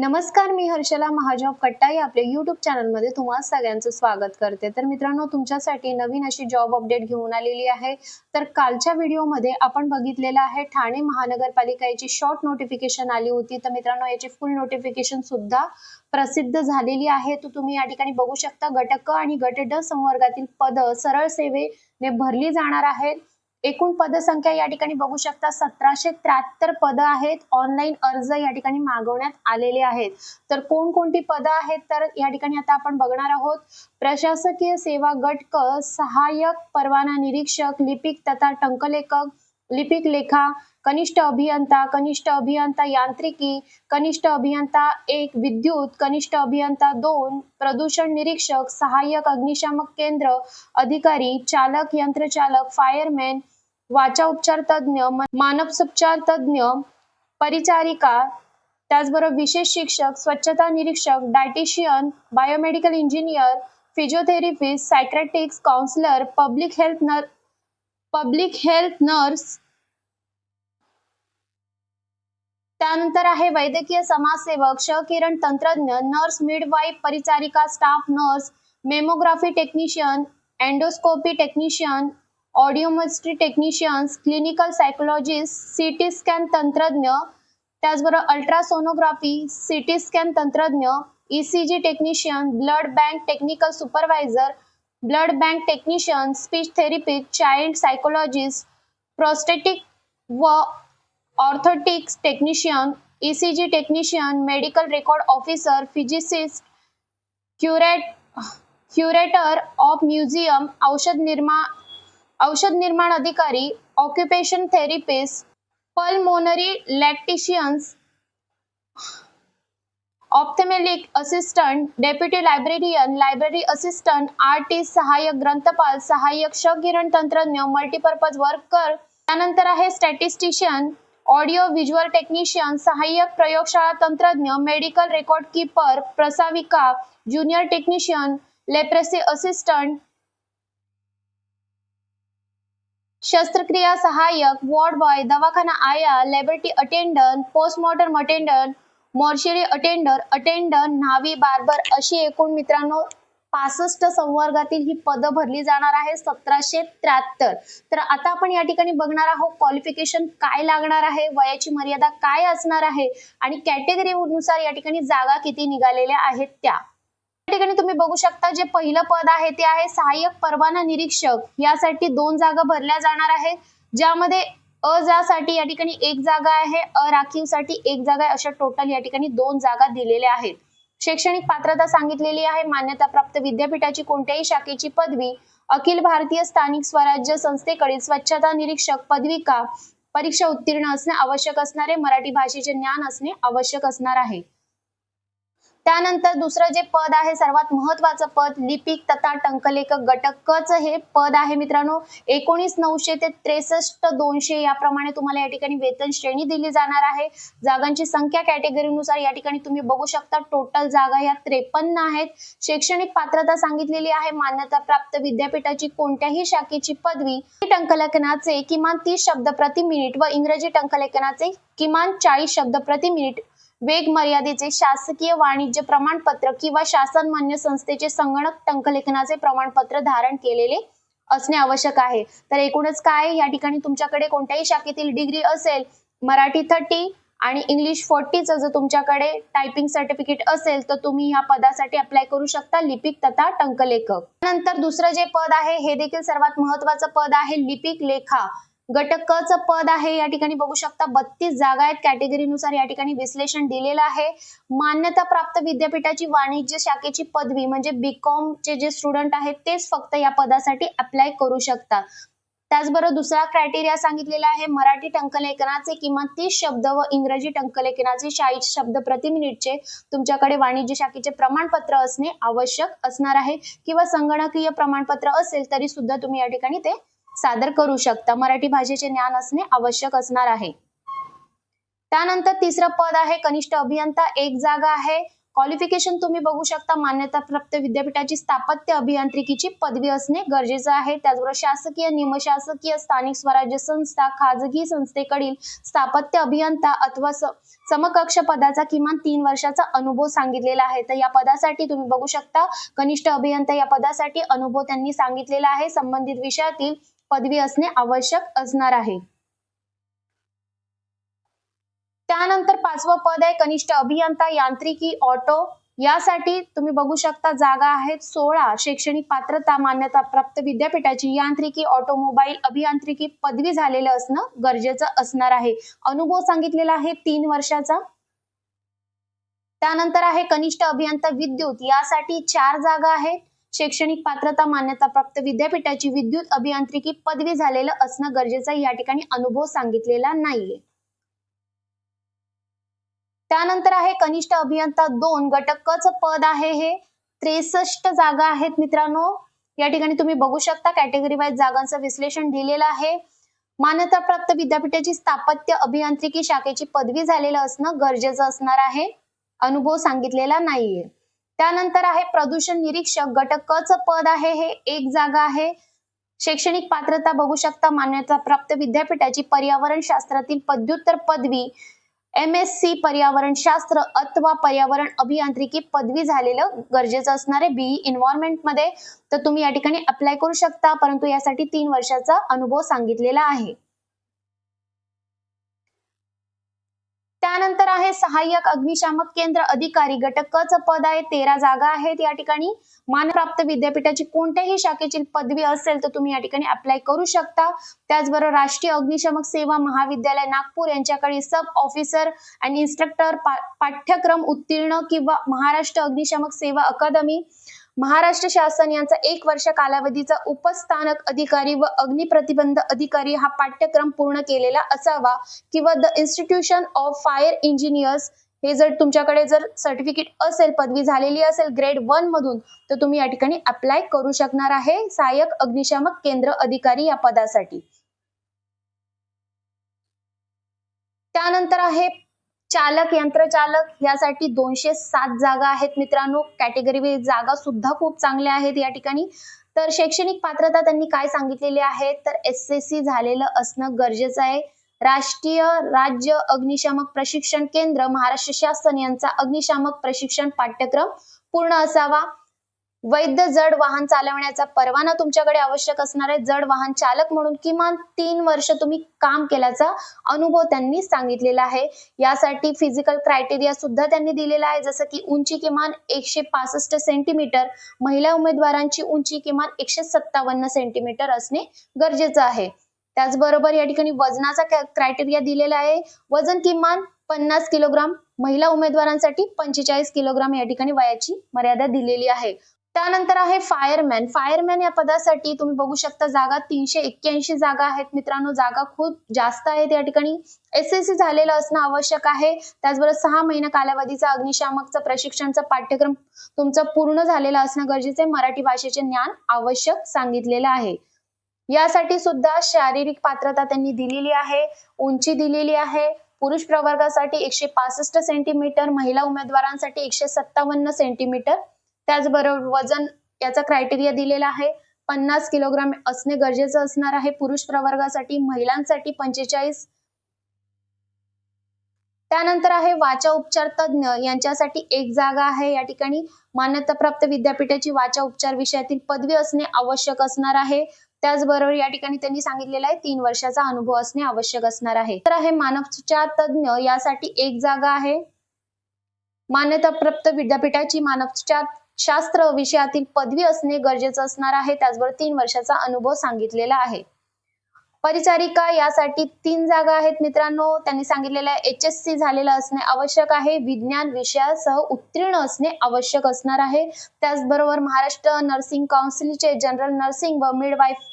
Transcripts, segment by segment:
नमस्कार मी हर्षला महाजॉब कट्टा या आपल्या युट्यूब चॅनलमध्ये तुम्हाला सगळ्यांचं स्वागत करते. तर मित्रांनो तुमच्यासाठी नवीन अशी जॉब अपडेट घेऊन आलेली आहे. तर कालच्या व्हिडिओमध्ये आपण बघितलेलं आहे ठाणे महानगरपालिकेची शॉर्ट नोटिफिकेशन आली होती. तर मित्रांनो याची फुल नोटिफिकेशन सुद्धा प्रसिद्ध झालेली आहे. तर तुम्ही या ठिकाणी बघू शकता गट क आणि गट ड संवर्गातील पद सरळ सेवेने भरली जाणार आहेत. एकूण पदसंख्या या ठिकाणी बघू शकता सतराशे त्र्याहत्तर पद आहेत ऑनलाईन अर्ज या ठिकाणी मागवण्यात आलेले आहेत. तर कोणकोणती पदं आहेत तर या ठिकाणी आता आपण बघणार आहोत. प्रशासकीय सेवा गट क सहाय्यक परवाना निरीक्षक लिपिक तथा टंकलेखक लिपिक लेखा कनिष्ठ अभियंता कनिष्ठ अभियंता यांत्रिकी कनिष्ठ अभियंता एक विद्युत कनिष्ठ अभियंता दोन प्रदूषण निरीक्षक सहाय्यक अग्निशामक केंद्र अधिकारी चालक यंत्रचालक फायरमॅन वाचा उपचार तज्ज्ञ मानसोपचार तज्ज्ञ परिचारिका त्याचबरोबर विशेष शिक्षक स्वच्छता निरीक्षक dietitian biomedical engineer physiotherapist psychiatrics counsellor public health नर पब्लिक हेल्थ नर्स. त्यानंतर आहे वैद्यकीय समाजसेवक क्षकिरण तंत्रज्ञ नर्स मिडवाईफ परिचारिका staff nurse mammography technician endoscopy technician audiometry technicians clinical psychologist CT scan तंत्रज्ञ त्याचबरोबर अल्ट्रासोनोग्राफी सिटी स्कॅन तंत्रज्ञ ECG technician blood bank technical supervisor blood bank technician speech therapist child psychologist prosthetic व orthotics technician ECG technician medical record officer physicist curate curator of museum औषध निर्मा औषध निर्माण अधिकारी occupation therapist pulmonary लॅक्टिशियन्स ophthalmic assistant deputy librarian library assistant artist सहाय्यक ग्रंथपाल सहाय्यक क्षकिरण तंत्रज्ञ मल्टीपर्पज वर्कर त्यानंतर आहे स्टॅटिस्टिशियन ऑडिओ व्हिज्युअल टेक्निशियन सहाय्यक प्रयोगशाळा तंत्रज्ञ मेडिकल रेकॉर्ड कीपर प्रसाविका ज्युनियर टेक्निशियन लेप्रेसी असिस्टंट शस्त्रक्रिया सहाय्यक वॉर्ड बॉय दवाखाना आया laboratory attendant postmortem attendant mortuary attender attender न्हावी बार्बर अशी एकूण मित्रांनो पासष्ट संवर्गातील ही पदं भरली जाणार आहे सतराशे त्र्याहत्तर. तर आता आपण या ठिकाणी बघणार आहोत क्वालिफिकेशन काय लागणार आहे वयाची मर्यादा काय असणार आहे आणि कॅटेगरी नुसार या ठिकाणी जागा किती निघालेल्या आहेत त्या. या ठिकाणी तुम्ही बघू शकता जे पहिलं पद आहे ते आहे सहाय्यक परवाना निरीक्षक. यासाठी दोन जागा भरल्या जाणार आहेत ज्यामध्ये अ साठी या ठिकाणी एक जागा आहे. अ राखीवसाठी एक जागा आहे. अशा टोटल या ठिकाणी दोन जागा दिलेल्या आहेत. शैक्षणिक पात्रता सांगितलेली आहे. मान्यताप्राप्त विद्यापीठाची कोणत्याही शाखेची पदवी अखिल भारतीय स्थानिक स्वराज्य संस्थेकडील स्वच्छता निरीक्षक पदविका परीक्षा उत्तीर्ण असणे आवश्यक असणारे मराठी भाषेचे ज्ञान असणे आवश्यक असणार आहे. त्यानंतर दुसरं जे पद आहे सर्वात महत्वाचं पद लिपिक तथा टंकलेखक घटक हे पद आहे मित्रांनो. एकोणीस नऊशे ते त्रेसष्ट दोनशे याप्रमाणे तुम्हाला या ठिकाणी वेतन श्रेणी दिली जाणार आहे. जागांची संख्या कॅटेगरीनुसार या ठिकाणी तुम्ही बघू शकता टोटल जागा या त्रेपन्न आहेत. शैक्षणिक पात्रता सांगितलेली आहे मान्यता प्राप्त विद्यापीठाची कोणत्याही शाखेची पदवी टंकलेखनाचे किमान तीस शब्द प्रति मिनिट व इंग्रजी टंकलेखनाचे किमान चाळीस शब्द प्रति मिनिट वेग मर्यादेचे शासकीय वाणिज्य प्रमाणपत्र किंवा शासन मान्य संस्थेचे संगणक टंकलेखनाचे प्रमाणपत्र धारण केलेले असणे आवश्यक आहे. तर एकूणच काय या ठिकाणी तुमच्याकडे कोणत्याही शाखेतील डिग्री असेल मराठी थर्टी आणि इंग्लिश फोर्टीचं जर तुमच्याकडे टायपिंग सर्टिफिकेट असेल तर तुम्ही ह्या पदासाठी अप्लाय करू शकता लिपिक तथा टंकलेखक. नंतर दुसरं जे पद आहे हे देखील सर्वात महत्वाचं पद आहे लिपिक लेखा. गट क च पद आहे. या ठिकाणी बघू शकता बत्तीस जागा आहेत. कॅटेगरीनुसार या ठिकाणी विश्लेषण दिलेलं आहे. मान्यता प्राप्त विद्यापीठाची वाणिज्य शाखेची पदवी म्हणजे बीकॉम चे जे स्टुडंट आहेत तेच फक्त या पदासाठी अप्लाय करू शकतात. त्याचबरोबर दुसरा क्रायटेरिया सांगितलेला आहे. मराठी टंकलेखनाचे किमान तीस शब्द व इंग्रजी टंकलेखनाचे चाळीस शब्द प्रति मिनिटचे तुमच्याकडे वाणिज्य शाखेचे प्रमाणपत्र असणे आवश्यक असणार आहे. किंवा संगणकीय प्रमाणपत्र असेल तरी सुद्धा तुम्ही या ठिकाणी ते सादर करू शकता. मराठी भाषेचे ज्ञान असणे आवश्यक असणार आहे. त्यानंतर तिसरं पद आहे कनिष्ठ अभियंता. एक जागा आहे. क्वालिफिकेशन तुम्ही बघू शकता. मान्यताप्राप्त विद्यापीठाची स्थापत्य अभियांत्रिकीची पदवी असणे गरजेचं आहे. त्याचबरोबर शासकीय निमशासकीय स्थानिक स्वराज्य संस्था खाजगी संस्थेकडील स्थापत्य अभियंता अथवा समकक्ष पदाचा किमान तीन वर्षाचा अनुभव सांगितलेला आहे. तर या पदासाठी तुम्ही बघू शकता. कनिष्ठ अभियंता या पदासाठी अनुभव त्यांनी सांगितलेला आहे. संबंधित विषयातील पदवी असणे आवश्यक असणार आहे. त्यानंतर पाचवं पद आहे कनिष्ठ अभियंता यांत्रिकी ऑटो. यासाठी तुम्ही बघू शकता जागा आहेत सोळा शैक्षणिक पात्रता मान्यता प्राप्त विद्यापीठाची. यांत्रिकी ऑटोमोबाईल अभियांत्रिकी पदवी झालेलं असणं गरजेचं असणार आहे. अनुभव सांगितलेला आहे तीन वर्षाचा. त्यानंतर आहे कनिष्ठ अभियंता विद्युत. यासाठी चार जागा आहेत. शैक्षणिक पात्रता मान्यता प्राप्त विद्यापीठाची विद्युत अभियांत्रिकी पदवी झालेलं असणं गरजेचं आहे या ठिकाणी अनुभव सांगितलेला नाहीये. त्यानंतर आहे कनिष्ठ अभियंता दोन गट पद आहे हे. त्रेसष्ट जागा आहेत मित्रांनो. या ठिकाणी तुम्ही बघू शकता कॅटेगरी वाईज जागांचं विश्लेषण दिलेलं आहे. मान्यताप्राप्त विद्यापीठाची स्थापत्य अभियांत्रिकी शाखेची पदवी झालेलं असणं गरजेचं असणार आहे. अनुभव सांगितलेला नाहीये. त्यानंतर आहे प्रदूषण निरीक्षक. गट क चं पद आहे हे एक जागा आहे. शैक्षणिक पात्रता बघू शकता मान्यता प्राप्त विद्यापीठाची पर्यावरण शास्त्रातील पदव्युत्तर पदवी. एम एस सी पर्यावरण शास्त्र अथवा पर्यावरण अभियांत्रिकी पदवी झालेलं गरजेचं असणार आहे. बीई इन्व्हायरमेंटमध्ये तर तुम्ही या ठिकाणी अप्लाय करू शकता परंतु यासाठी तीन वर्षाचा अनुभव सांगितलेला आहे. त्यानंतर आहे सहाय्यक अग्निशामक केंद्र अधिकारी. गट क पद आहे तेरा जागा आहेत या ठिकाणी. मानप्राप्त विद्यापीठाची कोणत्याही शाखेची पदवी असेल तर तुम्ही या ठिकाणी अप्लाय करू शकता. त्याचबरोबर राष्ट्रीय अग्निशामक सेवा महाविद्यालय नागपूर यांच्याकडे सब ऑफिसर आणि इन्स्ट्रक्टर पाठ्यक्रम उत्तीर्ण किंवा महाराष्ट्र अग्निशामक सेवा अकादमी महाराष्ट्र शासन यांचा एक वर्ष कालावधीचा उपस्थानक अधिकारी व अग्निप्रतिबंध अधिकारी हा पाठ्यक्रम पूर्ण केलेला असावा किंवा the institution of fire engineers हे जर तुमच्याकडे जर सर्टिफिकेट असेल पदवी झालेली असेल ग्रेड वन मधून तर तुम्ही या ठिकाणी अप्लाय करू शकणार आहे. सहाय्यक अग्निशामक केंद्र अधिकारी या पदासाठी. त्यानंतर आहे चालक यंत्रचालक यासाठी दोनशे सात जागा आहेत मित्रांनो. कॅटेगरी जागा सुद्धा खूप चांगल्या आहेत या ठिकाणी. तर शैक्षणिक पात्रता त्यांनी काय सांगितलेली आहे? तर एस एस सी झालेलं असणं गरजेचं आहे. राष्ट्रीय राज्य अग्निशामक प्रशिक्षण केंद्र महाराष्ट्र शासन यांचा अग्निशामक प्रशिक्षण पाठ्यक्रम पूर्ण असावा. वैध जड वाहन चालवण्याचा परवाना तुमच्याकडे आवश्यक असणार आहे. जड वाहन चालक म्हणून किमान तीन वर्ष तुम्ही काम केल्याचा अनुभव त्यांनी सांगितलेला आहे. यासाठी फिजिकल क्रायटेरिया सुद्धा त्यांनी दिलेला आहे. जसं की उंची किमान एकशे पासष्ट सेंटीमीटर महिला उमेदवारांची उंची किमान एकशे सत्तावन्न सेंटीमीटर असणे गरजेचं आहे. त्याचबरोबर या ठिकाणी वजनाचा क्रायटेरिया दिलेला आहे. वजन किमान पन्नास किलोग्राम महिला उमेदवारांसाठी पंचेचाळीस किलोग्राम या ठिकाणी वयाची मर्यादा दिलेली आहे. त्यानंतर आहे फायरमॅन. फायरमॅन या पदासाठी तुम्ही बघू शकता जागा तीनशे एक्क्याऐंशी जागा आहेत. मित्रांनो जागा खूप जास्त आहेत या ठिकाणी. एस एस सी झालेलं असणं आवश्यक आहे. त्याचबरोबर सहा महिना कालावधीचा अग्निशामकचा प्रशिक्षणचा पाठ्यक्रम तुमचा पूर्ण झालेला असणं गरजेचं आहे. मराठी भाषेचे ज्ञान आवश्यक सांगितलेलं आहे. यासाठी सुद्धा शारीरिक पात्रता त्यांनी दिलेली आहे. उंची दिलेली आहे. पुरुष प्रवर्गासाठी एकशे पासष्ट सेंटीमीटर महिला उमेदवारांसाठी एकशे सत्तावन्न सेंटीमीटर त्याचबरोबर वजन याचा क्रायटेरिया दिलेला आहे. पन्नास किलोग्राम असणे गरजेचं असणार आहे. पुरुष प्रवर्गासाठी महिलांसाठी पंचेचाळीस. त्यानंतर आहे वाचा उपचार तज्ज्ञ. यांच्यासाठी एक जागा आहे या ठिकाणी. मान्यताप्राप्त विद्यापीठाची वाचा उपचार विषयातील पदवी असणे आवश्यक असणार आहे. त्याचबरोबर या ठिकाणी त्यांनी सांगितलेलं आहे तीन वर्षाचा अनुभव असणे आवश्यक असणार आहे. तर आहे मानवोपचार तज्ज्ञ. यासाठी एक जागा आहे. मान्यताप्राप्त विद्यापीठाची मानवोपचार शास्त्र विषयातील पदवी असणे गरजेचं असणार आहे. त्याचबरोबर तीन वर्षाचा अनुभव सांगितलेला आहे. परिचारिका यासाठी तीन जागा आहेत मित्रांनो. त्यांनी सांगितलेलं आहे एच एस सी झालेलं असणे आवश्यक आहे. विज्ञान विषयासह उत्तीर्ण असणे आवश्यक असणार आहे. त्याचबरोबर महाराष्ट्र नर्सिंग काउन्सिलचे जनरल नर्सिंग व मिडवाईफ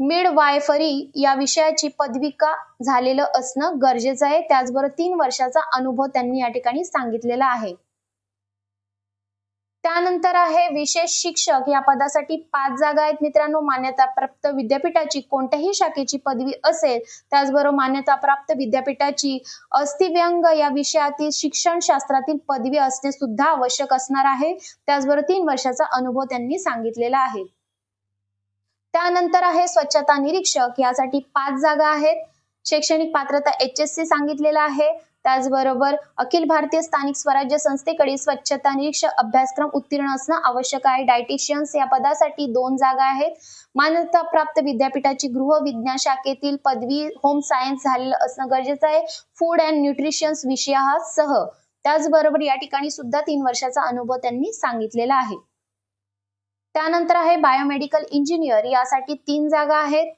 मिडवायफरी या विषयाची पदविका झालेलं असणं गरजेचं आहे. त्याचबरोबर तीन वर्षाचा अनुभव त्यांनी या ठिकाणी सांगितलेला आहे. त्यानंतर आहे विशेष शिक्षक. या पदासाठी पाच जागा आहेत मित्रांनो. मान्यताप्राप्त विद्यापीठाची कोणत्याही शाखेची पदवी असेल त्याचबरोबर मान्यताप्राप्त विद्यापीठाची अस्थिव्यंग या विषयातील शिक्षण शास्त्रातील पदवी असणे सुद्धा आवश्यक असणार आहे. त्याचबरोबर तीन वर्षाचा अनुभव त्यांनी सांगितलेला आहे. त्यानंतर आहे स्वच्छता निरीक्षक. यासाठी पाच जागा आहेत. शैक्षणिक पात्रता एच एस सी सांगितलेला आहे. त्याचबरोबर अखिल भारतीय स्थानिक स्वराज्य संस्थेकडे स्वच्छता निरीक्षक अभ्यासक्रम उत्तीर्ण असणं आवश्यक आहे. डायटिशियन्स या पदासाठी दोन जागा आहेत. मान्यता प्राप्त विद्यापीठाची गृह विज्ञान शाखेतील पदवी होम सायन्स झालेलं असणं गरजेचं आहे. फूड अँड न्यूट्रिशन्स विषयासह. त्याचबरोबर या ठिकाणी सुद्धा तीन वर्षाचा अनुभव त्यांनी सांगितलेला आहे. त्यानंतर आहे बायोमेडिकल इंजिनियर यासाठी तीन जागा आहेत.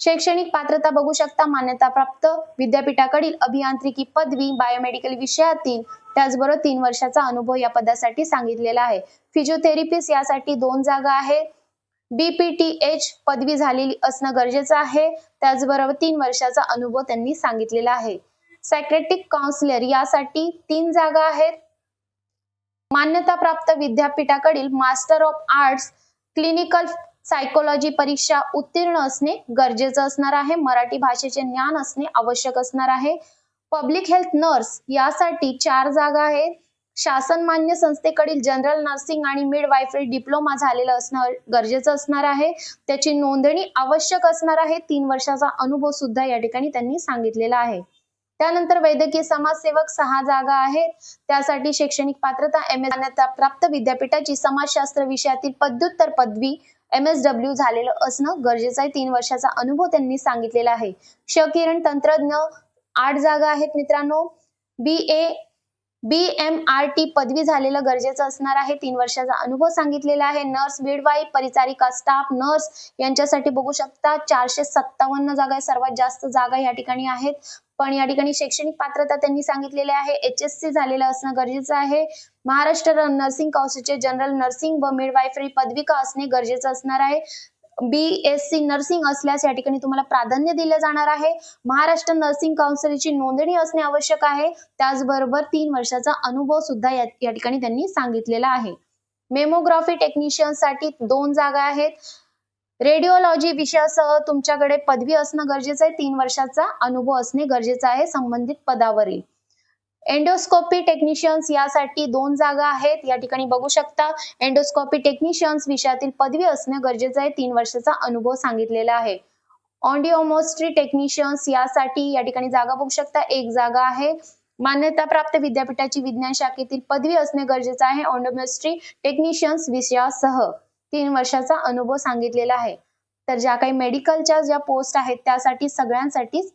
शैक्षणिक पात्रता बघू शकता मान्यता प्राप्त विद्यापीठाकडील अभियांत्रिकी पदवी बायोमेडिकल विषयातील त्याचबरोबर तीन वर्षाचा अनुभव या पदासाठी सांगितलेला आहे. फिजिओथेरपिस्ट यासाठी दोन जागा आहे. बीपीटीएच पदवी झालेली असणं गरजेचं आहे. त्याचबरोबर तीन वर्षाचा अनुभव त्यांनी सांगितलेला आहे. सायक्रेटिक काउन्सिलर यासाठी तीन जागा आहेत. मान्यताप्राप्त विद्यापीठाकडील master of arts clinical psychology परीक्षा उत्तीर्ण असणे गरजेचं असणार आहे. मराठी भाषेचे ज्ञान असणे आवश्यक असणार आहे. पब्लिक हेल्थ नर्स यासाठी चार जागा आहेत. शासन मान्य संस्थेकडील जनरल नर्सिंग आणि मिड वायफरी डिप्लोमा झालेलं असणं गरजेचं असणार आहे. त्याची नोंदणी आवश्यक असणार आहे. तीन वर्षाचा अनुभव सुद्धा या ठिकाणी त्यांनी सांगितलेला आहे. त्यानंतर वैद्यकीय समाजसेवक सहा जागा आहेत. त्यासाठी शैक्षणिक पात्रता एम एस प्राप्त विद्यापीठाची समाजशास्त्र विषयातील पदव्युत्तर पदवी एम एस डब्ल्यू झालेलं असणं गरजेचं आहे. तीन वर्षाचा अनुभव त्यांनी सांगितलेला आहे. क्षकिरण तंत्रज्ञ आठ जागा आहेत मित्रांनो. B A B M R T पदवी झालेलं गरजेचं असणार आहे. तीन वर्षाचा अनुभव सांगितलेला आहे. नर्स मिडवाईफ परिचारिका स्टाफ नर्स यांच्यासाठी बघू शकता चारशे सत्तावन्न जागा सर्वात जास्त जागा या ठिकाणी आहेत. पण या ठिकाणी शैक्षणिक पात्रता त्यांनी सांगितलेली आहे. एच एस सी झालेलं असणं गरजेचं आहे. महाराष्ट्र नर्सिंग काउन्सिलचे जनरल नर्सिंग व मिडवायफरी पदविका असणे गरजेचं असणार आहे. बी एस सी नर्सिंग असल्यास या ठिकाणी तुम्हाला प्राधान्य दिलं जाणार आहे. महाराष्ट्र नर्सिंग काउन्सिलची नोंदणी असणे आवश्यक आहे. त्याचबरोबर तीन वर्षाचा अनुभव सुद्धा या या ठिकाणी त्यांनी सांगितलेला आहे. मेमोग्राफी टेक्निशियनसाठी दोन जागा आहेत. रेडिओलॉजी विषयासह तुमच्याकडे पदवी असणं गरजेचं आहे. तीन वर्षाचा अनुभव असणे गरजेचं आहे संबंधित पदावरील. एंडोस्कोपी टेक्निशियन्स यासाठी दोन जागा आहेत. या ठिकाणी बघू शकता एंडोस्कोपी टेक्निशियन्स विषयातील पदवी असणे गरजेचं आहे. तीन वर्षाचा अनुभव सांगितलेला आहे. ऑडिओमोस्ट्री टेक्निशियन्स यासाठी या ठिकाणी जागा बघू शकता. एक जागा आहे. मान्यताप्राप्त विद्यापीठाची विज्ञान शाखेतील पदवी असणे गरजेचं आहे. ऑडिओमोस्ट्री टेक्निशियन्स विषयासह. तीन वर्षाचा अनुभव सांगितलेला आहे. तर ज्या काही मेडिकलच्या ज्या पोस्ट आहेत त्यासाठी सगळ्यांसाठीच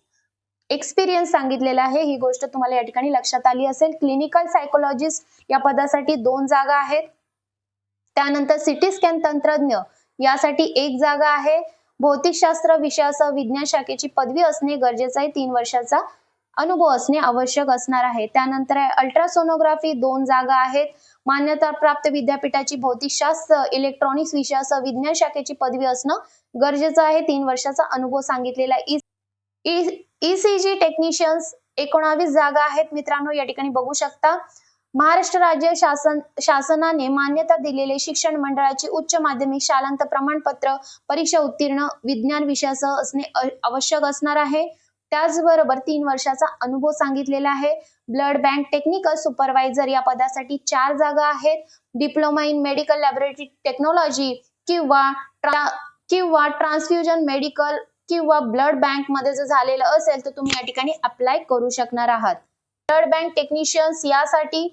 एक्सपिरियन्स सांगितलेला आहे. ही गोष्ट तुम्हाला या ठिकाणी लक्षात आली असेल. क्लिनिकल सायकोलॉजिस्ट या पदासाठी दोन जागा आहेत. त्यानंतर सिटी स्कॅन तंत्रज्ञ यासाठी एक जागा आहे. भौतिकशास्त्र विषयासह विज्ञान शाखेची पदवी असणे गरजेचं आहे. तीन वर्षाचा अनुभव असणे आवश्यक असणार आहे. त्यानंतर अल्ट्रासोनोग्राफी दोन जागा आहेत. मान्यता प्राप्त विद्यापीठाची भौतिकशास्त्र इलेक्ट्रॉनिक्स विषयासह विज्ञान शाखेची पदवी असणं गरजेचं आहे. तीन वर्षाचा अनुभव सांगितलेला ईसीजी टेक्निशियन्स e, एकोणावीस जागा आहेत. मित्रांनो या ठिकाणी बघू शकता. महाराष्ट्र राज्य शासन शासनाने मान्यता दिलेले शिक्षण मंडळाची उच्च माध्यमिक शालांत प्रमाणपत्र परीक्षा उत्तीर्ण विज्ञान विषयासह असणे आवश्यक असणार आहे. त्याचबरोबर तीन वर्षाचा अनुभव सांगितलेला आहे. ब्लड बँक टेक्निकल सुपरवायझर या पदासाठी चार जागा आहेत. Diploma in medical laboratory technology किंवा किंवा ट्रान्सफ्युजन मेडिकल किंवा ब्लड बँकमध्ये जर झालेलं असेल तर तुम्ही या ठिकाणी अप्लाय करू शकणार आहात. ब्लड बँक टेक्निशियन्स यासाठी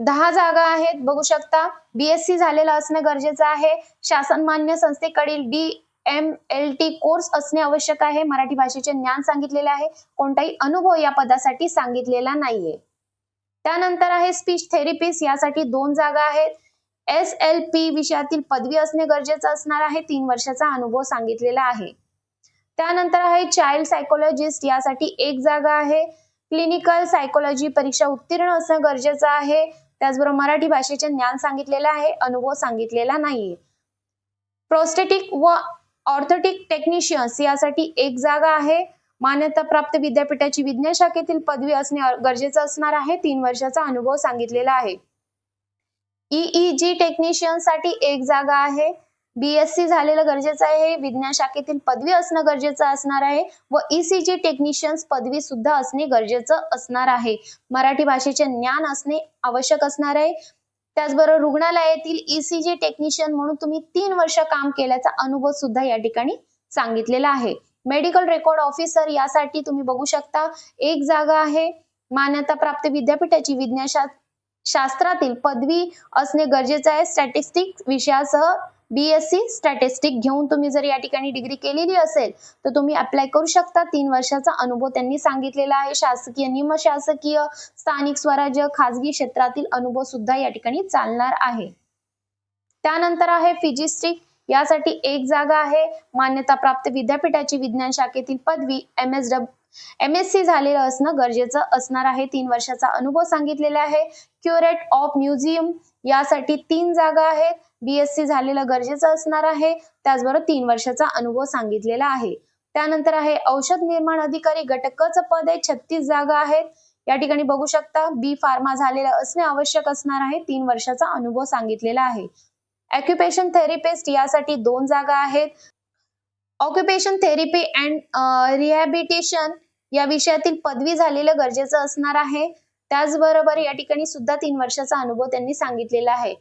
दहा जागा आहेत. बघू शकता बीएससी झालेलं असणं गरजेचं आहे. शासन मान्य संस्थेकडील D M L T course असणे आवश्यक आहे. मराठी भाषेचे ज्ञान सांगितलेले आहे. कोणताही अनुभव या पदासाठी सांगितलेला नाहीये. त्यानंतर आहे स्पीच थेरपिस्ट यासाठी दोन जागा आहेत. एस एल पी विषयातील पदवी असणे गरजेचं असणार आहे. तीन वर्षाचा अनुभव सांगितलेला आहे. त्यानंतर आहे चाइल्ड सायकोलॉजिस्ट यासाठी एक जागा आहे. क्लिनिकल सायकोलॉजी परीक्षा उत्तीर्ण असणं गरजेचं आहे. त्याचबरोबर मराठी भाषेचे ज्ञान सांगितलेलं आहे. अनुभव सांगितलेला नाहीये. प्रोस्टेटिक व ऑर्थोटिक टेक्निशियन्स यासाठी एक जागा आहे. मान्यताप्राप्त विद्यापीठाची विज्ञान शाखेतील पदवी असणे गरजेचं असणार आहे. तीन वर्षाचा अनुभव सांगितलेला आहे. ईईजी टेक्निशियनसाठी एक जागा आहे. बीएससी झालेलं गरजेचं आहे. विज्ञान शाखेतील पदवी असणं गरजेचं असणार आहे व ईसीजी टेक्निशियन्स पदवी सुद्धा असणे गरजेचं असणार आहे. मराठी भाषेचे ज्ञान असणे आवश्यक असणार आहे. त्याचबरोबर रुग्णालयातील ईसीजी टेक्निशियन म्हणून तुम्ही तीन वर्ष काम केल्याचा अनुभव सुद्धा या ठिकाणी सांगितलेला आहे. मेडिकल रेकॉर्ड ऑफिसर यासाठी तुम्ही बघू शकता एक जागा आहे मान्यता प्राप्त विद्यापीठाची विज्ञान शास्त्रातील पदवी असणे गरजेचं आहे. स्टॅटिस्टिक विषयासह बीएससी स्टॅटिस्टिक घेऊन तुम्ही जर या ठिकाणी डिग्री केलेली असेल तर तुम्ही अप्लाय करू शकता. तीन वर्षाचा अनुभव त्यांनी सांगितलेला आहे. शासकीय निमशासकीय स्थानिक स्वराज्य खाजगी क्षेत्रातील अनुभव सुद्धा या ठिकाणी चालणार आहे. त्यानंतर आहे फिजिस्टिक यासाठी एक जागा आहे. मान्यता प्राप्त विद्यापीठाची विज्ञान शाखेतील पदवी M S W M S C झालेलं असणं गरजेचं असणार आहे. तीन वर्षाचा अनुभव सांगितलेला आहे. क्युरेट ऑफ म्युझियम यासाठी तीन जागा आहेत. बीएससी झालेलं गरजेचं असणार आहे. त्याचबरोबर तीन वर्षाचा अनुभव सांगितलेला आहे. त्यानंतर आहे औषध निर्माण अधिकारी घटकाचं पद आहे. छत्तीस जागा आहेत. या ठिकाणी बघू शकता बी फार्मा झालेलं असणे आवश्यक असणार आहे. तीन वर्षाचा अनुभव सांगितलेला आहे. अॅक्युपेशन थेरपिस्ट यासाठी दोन जागा आहेत. ऑक्युपेशन थेरपी अँड रिहॅबिटेशन या विषयातील पदवी झालेलं गरजेचं असणार आहे. त्याचबरोबर या ठिकाणी सुद्धा तीन वर्षाचा अनुभव त्यांनी सांगितलेला आहे.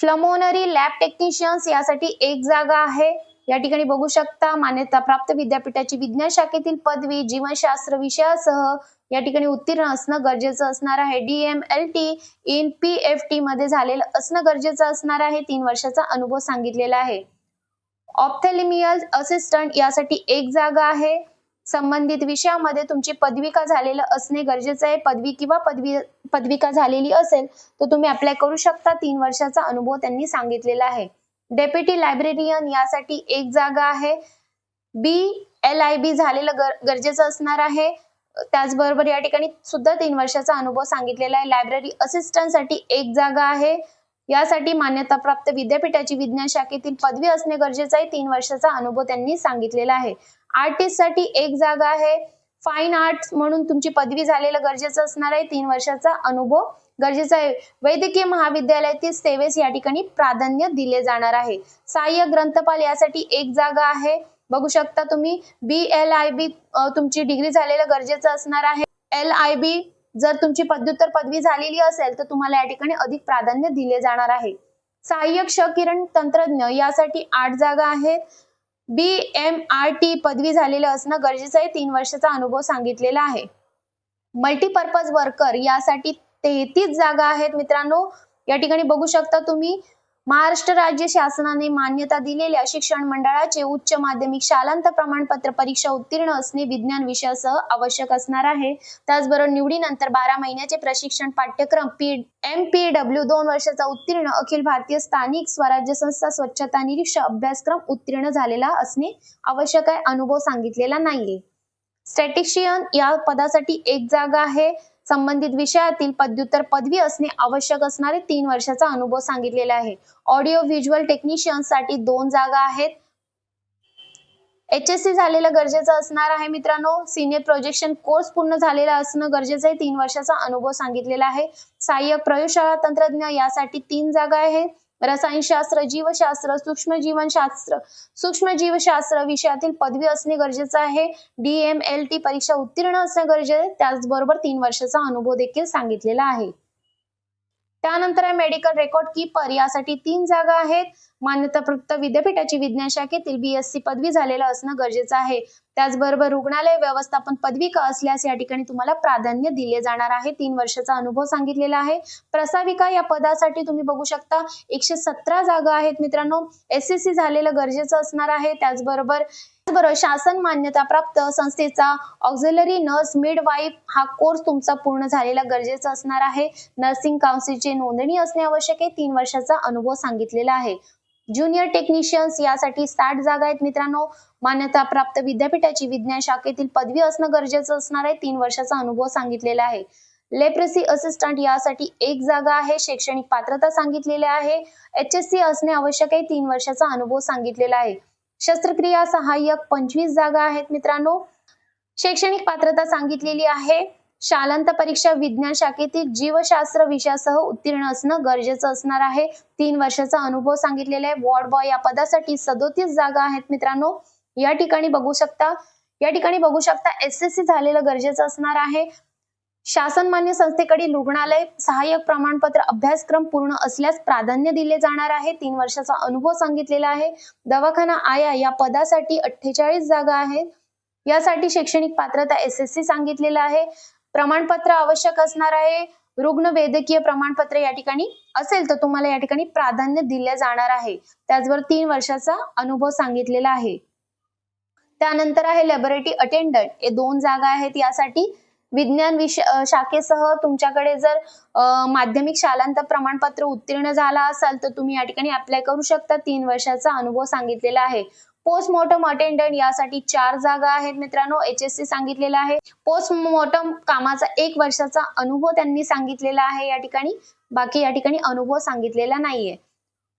फ्लमोनरी लॅब टेक्निशियन्स यासाठी एक जागा आहे. या ठिकाणी बघू शकता मान्यता प्राप्त विद्यापीठाची विज्ञान शाखेतील पदवी जीवनशास्त्र विषयासह या ठिकाणी उत्तीर्ण असणं गरजेचं असणार आहे. D M L T in P F T मध्ये झालेलं असणं गरजेचं असणार आहे. तीन वर्षाचा अनुभव सांगितलेला आहे. ऑप्थेलिमियल असिस्टंट यासाठी एक जागा आहे. संबंधित विषयामध्ये तुमची पदविका झालेलं असणे गरजेचं आहे. पदवी किंवा पदवी पदविका झालेली असेल तर तुम्ही अप्लाय करू शकता. तीन वर्षाचा अनुभव त्यांनी सांगितलेला आहे. डेप्युटी लायब्रेरियन यासाठी एक जागा आहे. बी एल आय बी झालेलं गर- गरजेचं असणार आहे. त्याचबरोबर या ठिकाणी सुद्धा तीन वर्षाचा अनुभव सांगितलेला आहे. लायब्ररी असिस्टंटसाठी एक जागा आहे. यासाठी मान्यताप्राप्त विद्यापीठाची विज्ञान शाखेतील पदवी असणे गरजेचं आहे तीन वर्षाचा अनुभव त्यांनी सांगितलेला आहे. आर्टिस्टसाठी एक जागा आहे. फाईन आर्ट्स म्हणून तुमची पदवी झालेलं गरजेचं असणार आहे तीन वर्षाचा अनुभव गरजेचा आहे. वैद्यकीय महाविद्यालयातील सेवेस या ठिकाणी प्राधान्य दिले जाणार आहे. सहाय्य ग्रंथपाल यासाठी एक जागा आहे. बघू शकता तुम्ही बी एल आय बी तुमची डिग्री झालेलं गरजेचं असणार आहे. एल आय बी जर तुमची पदव्युत्तर पदवी झालेली असेल तर तुम्हाला या ठिकाणी अधिक प्राधान्य दिले जाणार आहे. सहाय्यक क्ष किरण तंत्रज्ञ यासाठी आठ जागा आहेत. बी एम आर टी पदवी झालेलं असणं गरजेचं आहे तीन वर्षाचा अनुभव सांगितलेला आहे. मल्टीपर्पज वर्कर यासाठी तेहतीस जागा आहेत मित्रांनो. या ठिकाणी बघू शकता तुम्ही महाराष्ट्र राज्य शासनाने मान्यता दिलेल्या शिक्षण मंडळाचे उच्च माध्यमिक शालांत प्रमाणपत्र परीक्षा उत्तीर्ण असणे विज्ञान विषयासह आवश्यक असणार आहे. त्याचबरोबर निवडीनंतर बारा महिन्याचे प्रशिक्षण पाठ्यक्रम पी एम पी डब्ल्यू दोन वर्षाचा उत्तीर्ण अखिल भारतीय स्थानिक स्वराज्य संस्था स्वच्छता निरीक्षक अभ्यासक्रम उत्तीर्ण झालेला असणे आवश्यक आहे अनुभव सांगितलेला नाहीये. स्टॅटिशियन या पदासाठी एक जागा आहे. संबंधित विषयातील पदव्युत्तर पदवी असणे आवश्यक असणारे तीन वर्षाचा अनुभव सांगितलेला आहे. ऑडिओ व्हिज्युअल टेक्निशियनसाठी दोन जागा आहेत. एच एस सी झालेलं गरजेचं असणार आहे मित्रांनो. सिनियर प्रोजेक्शन कोर्स पूर्ण झालेला असणं गरजेचं आहे. तीन वर्षाचा अनुभव सांगितलेला आहे. सहाय्यक प्रयोगशाळा तंत्रज्ञ यासाठी तीन जागा आहेत. रसायनशास्त्र जीवशास्त्र सूक्ष्म जीवनशास्त्र. सूक्ष्म जीवशास्त्र विषयातील पदवी असणे गरजेचं आहे. डीएमएल टी परीक्षा उत्तीर्ण असणे गरजेचे आहे. त्याचबरोबर तीन वर्षाचा अनुभव देखील सांगितलेला आहे. त्यानंतर आहे मेडिकल रेकॉर्ड कीपर यासाठी तीन जागा आहेत. मान्यताप्राप्त विद्यापीठाची विज्ञान शाखेतील बीएससी पदवी झालेलं असणं गरजेचं आहे. त्याचबरोबर रुग्णालय व्यवस्थापन पदविका असल्यास या ठिकाणी तुम्हाला प्राधान्य दिले जाणार आहे. तीन वर्षाचा अनुभव सांगितलेला आहे. प्रसाविका या पदासाठी तुम्ही बघू शकता. एकशे सतरा जागा आहेत मित्रांनो. एस एस सी झालेलं गरजेचं असणार आहे. त्याचबरोबर त्याचबरोबर शासन मान्यता प्राप्त संस्थेचा ऑक्झिलरी नर्स मिडवाईफ हा कोर्स तुमचा पूर्ण झालेला गरजेचा असणार आहे. नर्सिंग काउन्सिलची नोंदणी असणे आवश्यक आहे. तीन वर्षाचा अनुभव सांगितलेला आहे. ज्युनियर टेक्निशियन्स यासाठी साठ जागा आहेत मित्रांनो. मान्यता प्राप्त विद्यापीठाची विज्ञान शाखेतील पदवी असणं गरजेचं असणार आहे. तीन वर्षाचा अनुभव सांगितलेला आहे. लेप्रेसी असिस्टंट यासाठी एक जागा आहे. शैक्षणिक पात्रता सांगितलेली आहे. एच एस सी असणे आवश्यक आहे. तीन वर्षाचा अनुभव सांगितलेला आहे. शस्त्रक्रिया सहाय्यक पंचवीस जागा आहेत मित्रांनो. शैक्षणिक पात्रता सांगितलेली आहे. शालांत परीक्षा विज्ञान शाखेतील जीवशास्त्र विषयासह उत्तीर्ण असणं गरजेचं असणार आहे. तीन वर्षाचा अनुभव सांगितलेला आहे. वॉर्ड बॉय या पदासाठी सदोतीस जागा आहेत मित्रांनो. या ठिकाणी बघू शकता या ठिकाणी बघू शकता एस एस सी झालेलं गरजेचं असणार आहे. शासन मान्य संस्थेकडील रुग्णालय सहाय्यक प्रमाणपत्र अभ्यासक्रम पूर्ण असल्यास प्राधान्य दिले जाणार आहे. तीन वर्षाचा अनुभव सांगितलेला आहे. दवाखाना आया या पदासाठी अठ्ठेचाळीस जागा आहेत. यासाठी शैक्षणिक पात्रता एस एस सी सांगितलेलं आहे. प्रमाणपत्र आवश्यक असणार आहे. रुग्ण वैद्यकीय प्रमाणपत्र या ठिकाणी असेल तर तुम्हाला या ठिकाणी प्राधान्य दिले जाणार आहे. त्याचबरोबर तीन वर्षाचा अनुभव सांगितलेला आहे. त्यानंतर आहे लॅबोरेटरी अटेंडंट हे दोन जागा आहेत यासाठी. विज्ञान विषय शाखेसह तुमच्याकडे जर माध्यमिक शालांत प्रमाणपत्र उत्तीर्ण झाला असाल तर तुम्ही या ठिकाणी अप्लाय करू शकता. तीन वर्षाचा अनुभव सांगितलेला आहे. पोस्टमॉर्टम अटेंडंट यासाठी चार जागा आहेत मित्रांनो. एच एस सी सांगितलेला आहे. पोस्टमॉर्टम कामाचा एक वर्षाचा अनुभव त्यांनी सांगितलेला आहे या ठिकाणी. बाकी या ठिकाणी अनुभव सांगितलेला नाहीये.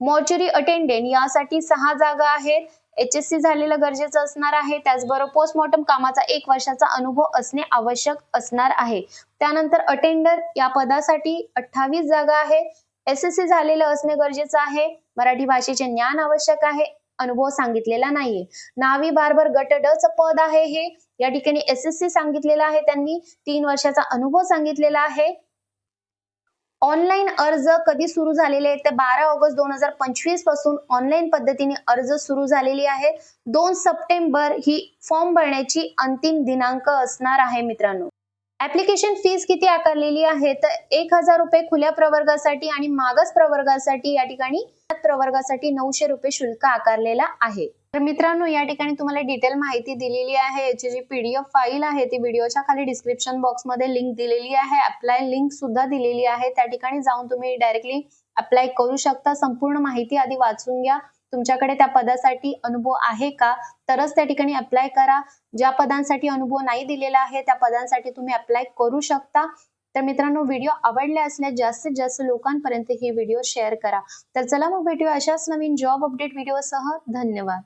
मॉर्च्युरी अटेंडेंट यासाठी सहा जागा आहेत. एच एस सी झालेलं गरजेचं असणार आहे. त्याचबरोबर पोस्टमॉर्टम कामाचा एक वर्षाचा अनुभव असणे आवश्यक असणार आहे. त्यानंतर अटेंडर या पदासाठी अठ्ठावीस जागा आहे एस एस सी झालेलं असणे गरजेचं आहे. मराठी भाषेचे ज्ञान आवश्यक आहे. अनुभव सांगितलेला नाहीये. नावी बार्बर गट ड च पद आहे हे. या ठिकाणी एस एस सी सांगितलेलं आहे. त्यांनी तीन वर्षाचा अनुभव सांगितलेला आहे. ऑनलाईन अर्ज कधी सुरू झालेले आहेत? तर बारा ऑगस्ट दोन हजार पंचवीसपासून ऑनलाईन पद्धतीने अर्ज सुरू झालेली आहे. दोन सप्टेंबर ही फॉर्म भरण्याची अंतिम दिनांक असणार आहे मित्रांनो. ऍप्लिकेशन फीस किती आकारलेली आहे? तर एक हजार रुपये खुल्या प्रवर्गासाठी आणि मागास प्रवर्गासाठी या ठिकाणी प्रवर्गासाठी नऊशे रुपये शुल्क आकारलेला आहे. तर मित्रांनो या ठिकाणी तुम्हाला डिटेल माहिती दिलेली आहे. याची जी पीडीएफ फाईल आहे ती व्हिडिओच्या खाली डिस्क्रिप्शन बॉक्समध्ये लिंक दिलेली आहे. अप्लाय लिंक सुद्धा दिलेली आहे. त्या ठिकाणी जाऊन तुम्ही डायरेक्टली अप्लाय करू शकता. संपूर्ण माहिती आधी वाचून घ्या. तुमच्याकडे त्या पदासाठी अनुभव आहे का? तरच त्या ठिकाणी अप्लाय करा. ज्या पदांसाठी अनुभव नाही दिलेला आहे त्या पदांसाठी तुम्ही अप्लाय करू शकता. तर मित्रांनो व्हिडिओ आवडले असल्यास जास्तीत जास्त लोकांपर्यंत ही व्हिडिओ शेअर करा. तर चला मग भेटूया अशाच नवीन जॉब अपडेट व्हिडिओसह धन्यवाद.